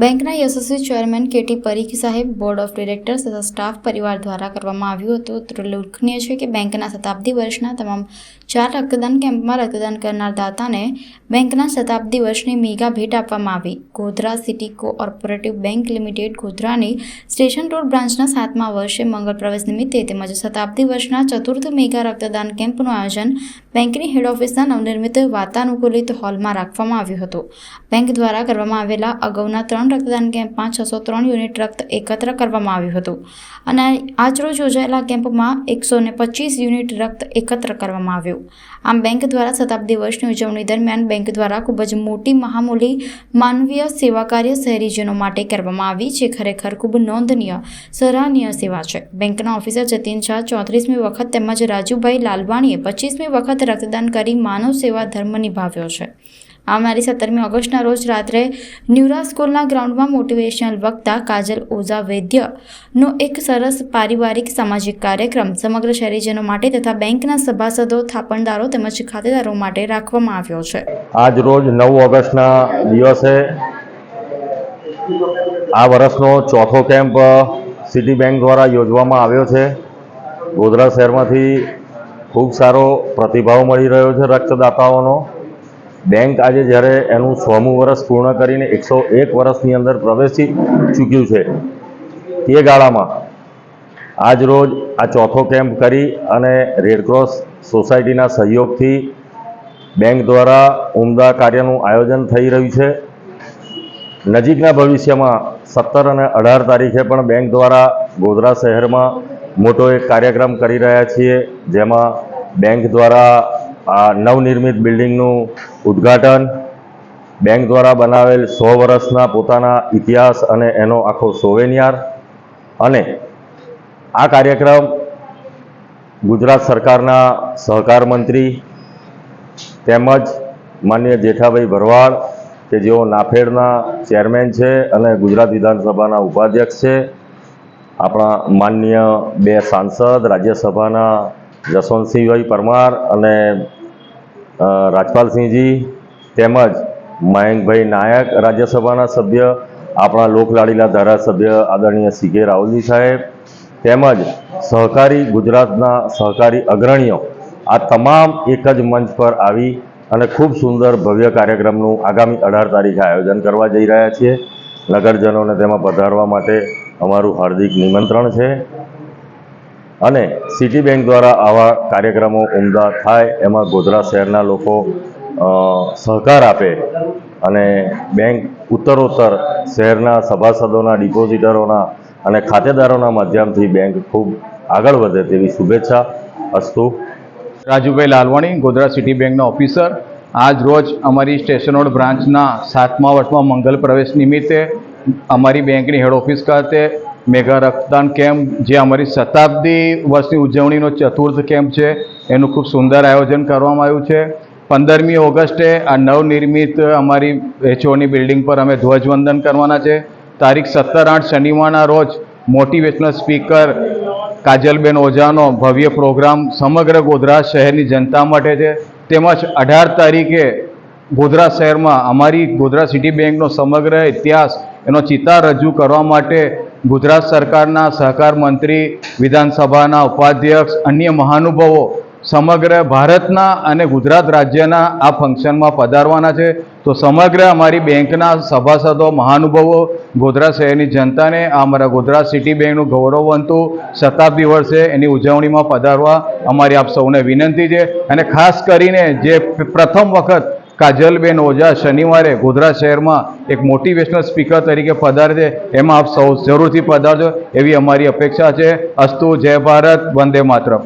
બેંકના યશસ્વી chairman KT Parikh સાહેબ, board of directors તથા સ્ટાફ પરિવાર દ્વારા કરવામાં આવ્યું હતું. તો ઉલ્લેખનીય છે કે બેંકના શતાબ્દી વર્ષના તમામ ચાર રક્તદાન કેમ્પમાં રક્તદાન કરનાર દાતાને બેંકના શતાબ્દી વર્ષની મેગા ભેટ આપવામાં આવી. Godhra city cooperative bank limited ગોધરાની station road બ્રાન્ચના સાતમા વર્ષે મંગળ પ્રવેશ નિમિત્તે તેમજ શતાબ્દી વર્ષના ચતુર્થ મેગા રક્તદાન કેમ્પનું આયોજન બેંકની હેડ ઓફિસના નવનિર્મિત વાતાનુકૂલિત હોલમાં રાખવામાં આવ્યું હતું. બેંક દ્વારા કરવામાં આવેલા અગાઉના ત્રણ રક્તદાન કેમ્પમાં છસો ત્રણ યુનિટ રક્ત એકત્ર કરવામાં આવ્યું હતું. અને આજરોજ યોજાયેલા કેમ્પમાં એકસો ને પચીસ યુનિટ રક્ત એકત્ર કરવામાં આવ્યું. આમ બેંક દ્વારા શતાબ્દી વર્ષની ઉજવણી દરમિયાન બેંક દ્વારા ખૂબ જ મોટી મહામૂલી માનવીય સેવા કાર્ય શહેરીજનો માટે કરવામાં આવી જે ખરેખર ખૂબ નોંધનીય, સરાહનીય સેવા છે. બેંકના ઓફિસર જતીન શાહ ચોત્રીસમી વખત તેમજ રાજુભાઈ લાલવાણીએ પચીસમી વખત રક્તદાન કરી માનવ સેવા ધર્મ નિભાવ્યો છે. આવનારી સત્તરમી ઓગસ્ટના રોજ રાત્રે ન્યુરા સ્કૂલના ગ્રાઉન્ડમાં મોટિવેશનલ વક્તા કાજલ ઓઝા વૈદ્યનો એક સરસ પારિવારિક સામાજિક કાર્યક્રમ સમગ્ર શહેરીજનો માટે તથા બેંકના સભાસદો, થાપણદારો તેમજ ખાતેદારો માટે રાખવામાં આવ્યો છે. આજ રોજ નવ ઓગસ્ટના દિવસે આ વર્ષનો ચોથો કેમ્પ સિટી બેંક દ્વારા યોજવામાં આવ્યો છે. ગોધરા શહેરમાંથી ખૂબ સારો પ્રતિભાવ મળી રહ્યો છે રક્તદાતાઓનો. બેંક આજે જ્યારે એનું સોમું વર્ષ પૂર્ણ કરીને એકસો એક વર્ષની અંદર પ્રવેશી ચૂક્યું છે, તે ગાળામાં આજ રોજ આ ચોથો કેમ્પ કરી અને રેડક્રોસ સોસાયટીના સહયોગથી બેંક દ્વારા ઉમદા કાર્યનું આયોજન થઈ રહ્યું છે. નજીકના ભવિષ્યમાં સત્તર અને અઢાર તારીખે પણ બેંક દ્વારા ગોધરા શહેરમાં મોટો એક કાર્યક્રમ કરી રહ્યા છીએ, જેમાં બેંક દ્વારા આ નવનિર્મિત બિલ્ડિંગનું ઉદ્ઘાટન બેંક દ્વારા બનાવેલ સો વર્ષના પોતાના ઇતિહાસ અને એનો આખો સોવેનિયાર અને આ કાર્યક્રમ ગુજરાત સરકારના સહકાર મંત્રી તેમજ માન્ય જેઠાભાઈ ભરવાડ કે જેઓ નાફેડના ચેરમેન છે અને ગુજરાત વિધાનસભાના ઉપાધ્યક્ષ છે. આપણા માનનીય બે સાંસદ રાજ્યસભાના જસવંતસિંહભાઈ પરમાર અને રાજપાલસિંહજી તેમજ મયંકભાઈ નાયક રાજ્યસભાના સભ્ય, આપણા લોકલાડીલા ધારાસભ્ય આદરણીય સી કે રાહુલજી સાહેબ, તેમજ સહકારી ગુજરાતના સહકારી અગ્રણીઓ, આ તમામ એક જ મંચ પર આવી અને ખૂબ સુંદર ભવ્ય કાર્યક્રમનું આગામી અઢાર તારીખે આયોજન કરવા જઈ રહ્યા છીએ. નગરજનોને તેમાં પધારવા માટે અમારું હાર્દિક નિમંત્રણ છે. અને સિટી બેંક દ્વારા આવા કાર્યક્રમો ઉમદા થાય, એમાં ગોધરા શહેરના લોકો સહકાર આપે અને બેંક ઉત્તરોત્તર શહેરના સભાસદોના, ડિપોઝિટરોના અને ખાતેદારોના માધ્યમથી બેંક ખૂબ આગળ વધે તેવી શુભેચ્છા અસ્તુ. રાજુભાઈ લાલવાણી, ગોધરા સિટી બેંકના ઓફિસર. આજ રોજ અમારી સ્ટેશન રોડ બ્રાન્ચના સાતમા વર્ષમાં મંગલ પ્રવેશ નિમિત્તે અમારી બેંકની હેડ ઓફિસ ખાતે મેગા રક્તદાન કેમ્પ, જે અમારી શતાબ્દી વર્ષની ઉજવણીનો ચતુર્થ કેમ્પ છે. એનું ખૂબ સુંદર આયોજન કરવામાં આવ્યું છે. પંદરમી ઓગસ્ટે આ નવનિર્મિત અમારી એચઓની બિલ્ડિંગ પર અમે ધ્વજવંદન કરવાના છે. તારીખ સત્તર આઠ શનિવારના રોજ મોટિવેશનલ સ્પીકર કાજલબેન ઓઝાનો ભવ્ય પ્રોગ્રામ સમગ્ર ગોધરા શહેરની જનતા માટે છે. તેમજ અઢાર તારીખે ગોધરા શહેરમાં અમારી ગોધરા સિટી બેંકનો સમગ્ર ઇતિહાસ એનો ચિતાર રજૂ કરવા માટે ગુજરાત સરકારના સહકાર મંત્રી, વિધાનસભાના ઉપાધ્યક્ષ, અન્ય મહાનુભાવો સમગ્ર ભારતના અને ગુજરાત રાજ્યના આ ફંક્શનમાં પધારવાના છે. તો સમગ્ર અમારી બેંકના સભાસદો, મહાનુભાવો ગોધરા શહેરની જનતાને આ અમારા ગોધરા સિટી બેંકનું ગૌરવવંતું શતાબ્દી વર્ષે એની ઉજવણીમાં પધારવા અમારી આપ સૌને વિનંતી છે. અને ખાસ કરીને જે પ્રથમ વખત કાજલબેન ઓઝા શનિવારે ગોધરા શહેરમાં એક મોટિવેશનલ સ્પીકર તરીકે પધારશે એમાં આપ સૌ જરૂરથી પધારજો. એવી અમારી અપેક્ષા છે. અસ્તુ, જય ભારત, વંદે માતરમ.